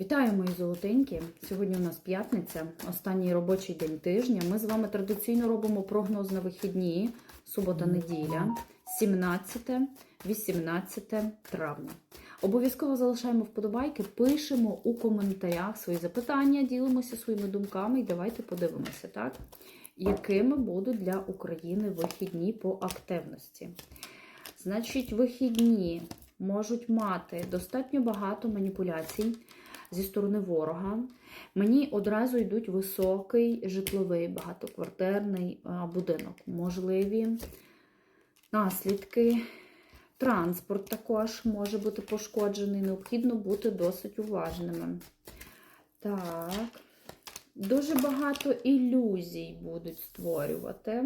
Вітаю, мої золотенькі! Сьогодні у нас п'ятниця, останній робочий день тижня. Ми з вами традиційно робимо прогноз на вихідні, субота-неділя, 17-18 травня. Обов'язково залишаємо вподобайки, пишемо у коментарях свої запитання, ділимося своїми думками і давайте подивимося, так? якими будуть для України вихідні по активності. Значить, вихідні можуть мати достатньо багато маніпуляцій зі сторони ворога. Мені одразу йдуть високий житловий багатоквартирний будинок. Можливі наслідки. Транспорт також може бути пошкоджений, необхідно бути досить уважними. Так, дуже багато ілюзій будуть створювати.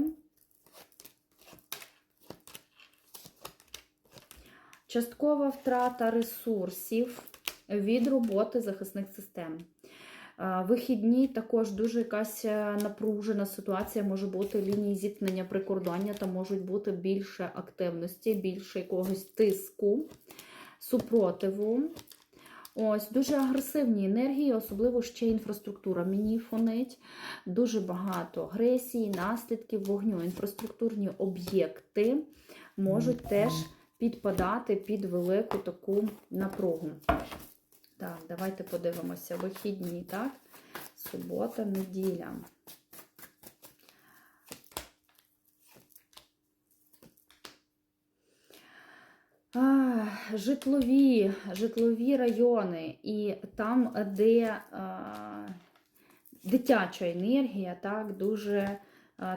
Часткова втрата ресурсів від роботи захисних систем. Вихідні також дуже якась е, напружена ситуація може бути лінії зіткнення прикордоння, там можуть бути більше активності, більше якогось тиску, супротиву. Ось, дуже агресивні енергії, особливо ще інфраструктура. Мені фонить дуже багато агресії, наслідків вогню. Інфраструктурні об'єкти можуть теж підпадати під велику таку напругу. Так, давайте подивимося. Вихідні, так? Субота, неділя. А, житлові, житлові райони, і там, де а, дитяча енергія, так, дуже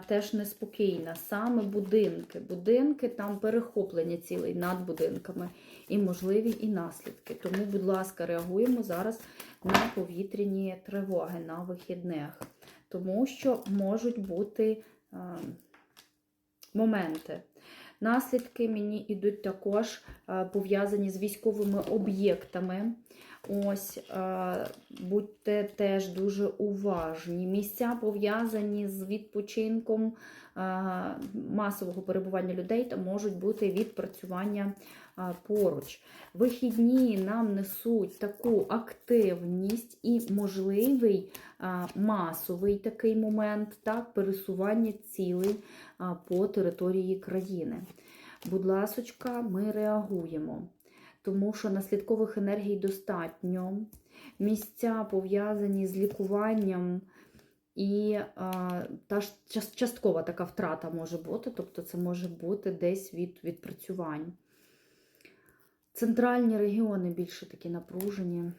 теж неспокійна. Саме будинки. Будинки, там перехоплення цілей над будинками і можливі і наслідки. Тому, будь ласка, реагуємо зараз на повітряні тривоги на вихідних, тому що можуть бути моменти. Наслідки мені йдуть також пов'язані з військовими об'єктами. Ось, будьте теж дуже уважні. Місця пов'язані з відпочинком масового перебування людей та можуть бути відпрацювання поруч. Вихідні нам несуть таку активність і можливий масовий такий момент, так, пересування цілей по території країни. Будь ласочка, ми реагуємо, тому що наслідкових енергій достатньо. Місця пов'язані з лікуванням. І а, та ж часткова така втрата може бути, тобто це може бути десь від відпрацювань. Центральні регіони більше такі напружені.